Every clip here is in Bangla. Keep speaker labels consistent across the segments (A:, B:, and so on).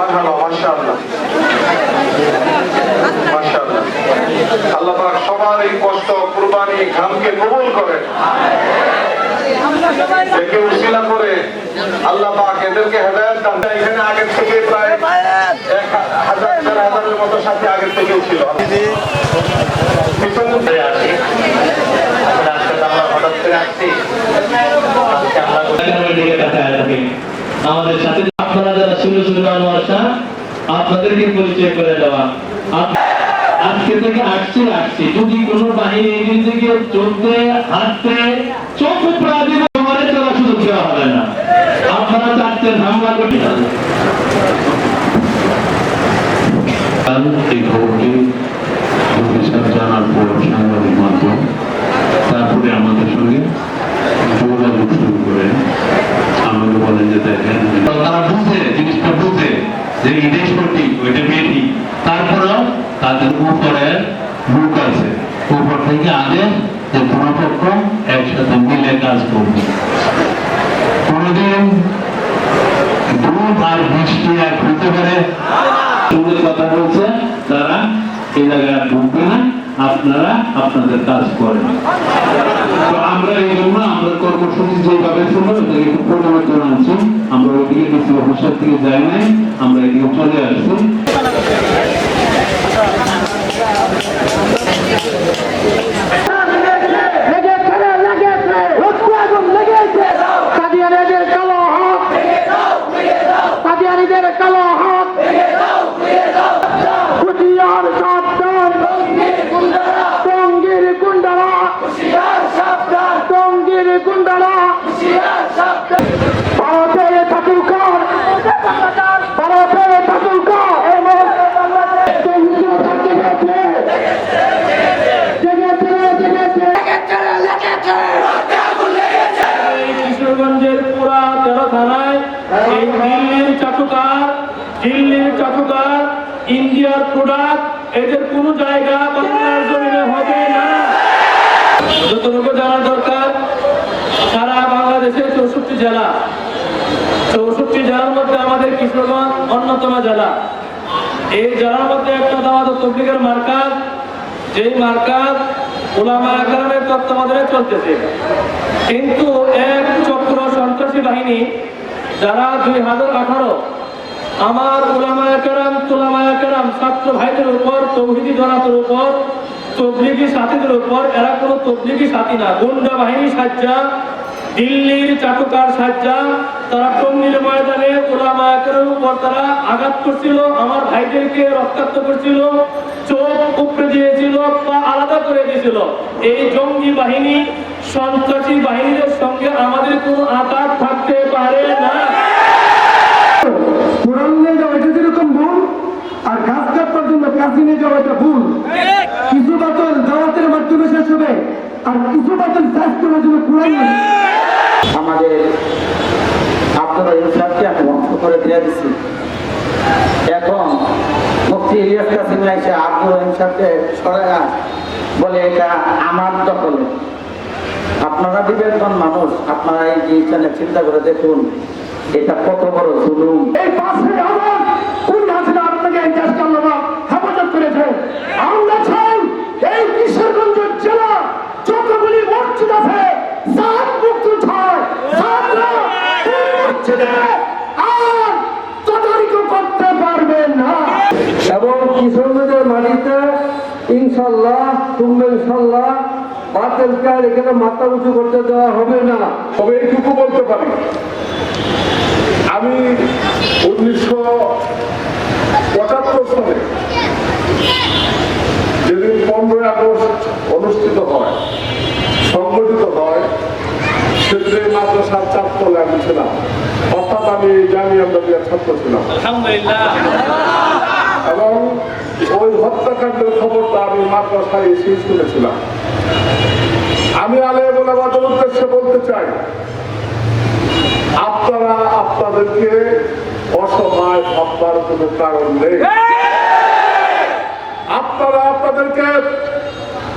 A: মারহাবা মাশাআল্লাহ। মাশাআল্লাহ। আল্লাহ পাক সবার এই কষ্ট, কুরবানি, ঘামকে কবুল করেন। একে উসিলা করে, আল্লাহ পাক এদেরকে হেদায়েত দান এখানে আগের থেকে প্রায় এক হাজার দেড় হাজারের মতো সাথে আগের থেকেও ছিল পিছনে
B: ঘুরে আসি। আমরা হঠাৎ করে আসছি। আজকে
C: থাকেন। আমাদের সাথে আপনারা যারা শুনে শুনে আপনাদেরকে পরিচয় করে দেওয়া। আজকে থেকে আসছে আসছে। যদি কোনো বাহিনী থেকে চলতে, হাঁটতে, চোখ দিবে তোমাদের চলা সুযোগ হবে না। আপনারা চাচ্ছেন হামলা করতে
D: এই খবরটি অফিসার জানার পর সাংবাদিক মাধ্যম তারপরে আমাদের সঙ্গে যোগাযোগ শুরু করে আমাকে বলেন যে দেখেন তারা বুঝে জিনিসটা বুঝে যে ইদেশ সঠিক ওইটা বেটি তারপরেও তাদের উপরে লোক আছে উপর থেকে আদেশ যে কোনো পক্ষ একসাথে মিলে কাজ করবে কোনোদিন দুধ আর বৃষ্টি এক হতে পারে
C: সঙ্গে কথা বলছে তারা এই জায়গায় আপনারা আপনাদের কাজ করেন। তো আমরা এই জন্য আমরা কর্মসূচি যেভাবে শুনব এটাকে একটু পরিবর্তন আনছি, আমরা ওইদিকে যাই নাই, আমরা এদিকে চলে আসছি।
E: দিল্লির চাটুকার ইন্ডিয়ার প্রোডাক্ট, এদের কোন জায়গা বাংলার জমিনে হবে না। যতটুকু জানা দরকার, সারা বাংলাদেশের চৌষট্টি জেলা, চৌষট্টি জেলার মধ্যে আমাদের কিশোরগঞ্জ অন্যতম জেলা। এই জেলার মধ্যে একটা দাওয়াত তবলিগের মার্কাজ, যেই মার্কাজ ওলামা একরামের তত্ত্বাবধানে চলতেছে। কিন্তু এক চক্র সন্ত্রাসী বাহিনী, যারা দুই হাজার আঠারো আমার ওলামা একরাম তোলামা একরাম ছাত্র ভাইদের উপর, তৌহিদি জনাতের উপর, তবলিগি সাথীদের উপর, এরা কোনো তবলিগি সাথী না। গুন্ডা বাহিনী সাজ্জা, দিল্লির চাটুকার সাজ্জা, তারা টঙ্গির ময়দানে ওলামা একরামের উপর তারা আঘাত করছিল, আমার ভাইদেরকে রক্তাক্ত করছিল, চোখ উপড়ে দিয়েছিল, পা আলাদা করে দিয়েছিল। এই জঙ্গি বাহিনী, সন্ত্রাসী বাহিনীদের সঙ্গে আমাদের কোনো আঘাত থাকতে পারে না।
F: কোরআন
G: কাছে যাওয়া এটা ভুল। কিছু বাতল দাওয়াতের মাধ্যমে শেষ হবে আর কিছু বাতল শেষ করার জন্য কুড়াই আমাদের আপনারা ইনসাফকে আমি বন্ধ করে দিয়ে দিচ্ছি এখন মুফতি ইলিয়াস কাসিম এসে আব্দুল ইনসাফকে সরায়া বলে এটা আমার দখলে। আপনারা বিবেকবান মানুষ আপনারা এই জিনিসটা চিন্তা করে দেখুন এটা কত বড় জুলুম। এই পাশে আমার কোন হাসিনা আপনাকে এই দেশকে আল্লাহ হেফাজত করেছে আমরা চাই এই কিশোরগঞ্জ জেলা যতগুলি মসজিদ আছে সাত মুক্ত ছয় সাতরা মসজিদে আর তদারকি করতে পারবে না। এবং কিশোরগঞ্জের মাটিতে ইনশাল্লাহ তুমি ইনশাল্লাহ এখানে মাথা উঁচু করতে দেওয়া হবে না।
A: তবে এইটুকু বলতে পারি। আমি উনিশশো মাদ্রাসার চারতলে আমি ছিলাম অর্থাৎ আমি জামিয়া নদিয়ার ছাত্র ছিলাম। এবং ওই হত্যাকাণ্ডের খবরটা আমি মাদ্রাসায় এসেই শুনেছিলাম। আমি আমাদের উদ্দেশ্যে বলতে চাই আপনারা আপনাদেরকে অসহায় ভাববার কোনো কারণ নেই। আপনারা আপনাদেরকে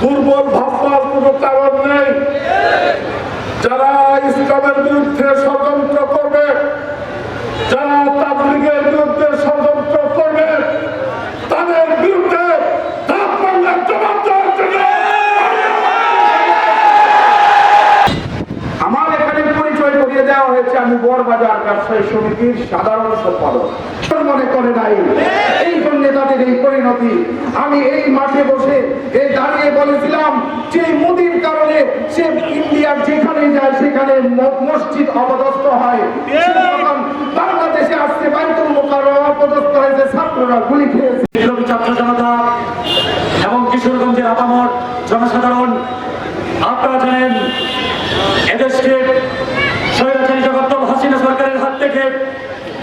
A: দুর্বল ভাববার কোনো কারণ নেই। যারা ইসলামের বিরুদ্ধে ষড়যন্ত্র করবে, যারা তাবলিগের বিরুদ্ধে ষড়যন্ত্র করবে, তাদের বিরুদ্ধে
G: আমি এই মাঠে বসে, এই দাঁড়িয়ে বলেছিলাম যে মোদির কারণে সে ইন্ডিয়ার যেখানে যায় সেখানে মসজিদ অপদস্থ হয়। বাংলাদেশে আসছে বাইতুল মোকাররম অপদস্থ হয়েছে ছাত্ররা গুলি খেয়েছে।
H: ছাত্র জনতা এবং কিশোরগঞ্জের আপামর জনসাধারণ আপনারা জানেন এদেশকে স্বৈরাচারী জগত্তম হাসিনা সরকারের হাত থেকে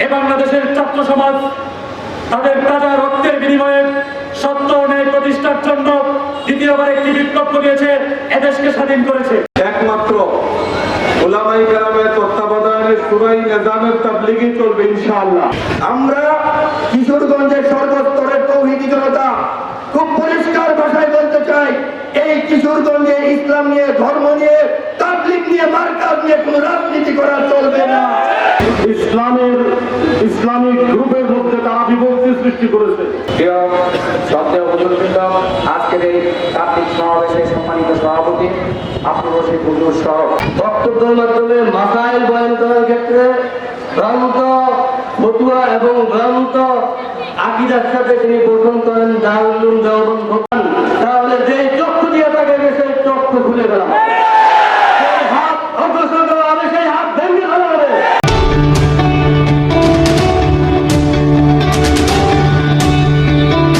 H: এ বাংলাদেশের ছাত্র সমাজ তাদের তাজা রক্তের বিনিময়ে সত্য ন্যায় প্রতিষ্ঠার জন্য দ্বিতীয়বার একটি বিপ্লব করিয়েছে এদেশকে স্বাধীন করেছে।
A: একমাত্র ওলামাই গ্রামের তত্ত্বাবধানে সুরাই নিজামের তাবলিগি চলবে ইনশাআল্লাহ।
G: আমরা কিশোরগঞ্জের সর্বস্তরের তৌহিদি জনতা খুব পরিষ্কার ভাষায় বলতে চাই এই কিশোরগঞ্জে ইসলাম নিয়ে ধর্ম নিয়ে তাবলিগ নিয়ে মার্কাজ নিয়ে কোনো রাজনীতি করা চলবে না।
A: ইসলামের ইসলামিক গ্রুপের মধ্যে তারা বিভক্তি সৃষ্টি করেছে।
G: আজকের এই কার্তিক সমাবেশের সম্মানিত সভাপতি আব্দুল রশিদ হুজুর সহ বক্তব্যের মাধ্যমে মাসাইল বয়ান করার ক্ষেত্রে ভ্রান্ত ফটুয়া এবং ভ্রান্ত আকিদার সাথে তিনি গঠন করেন, দারুল জৌবন তাহলে যে চক্ষু দিয়ে তাকে সেই চক্ষু খুলে গেলাম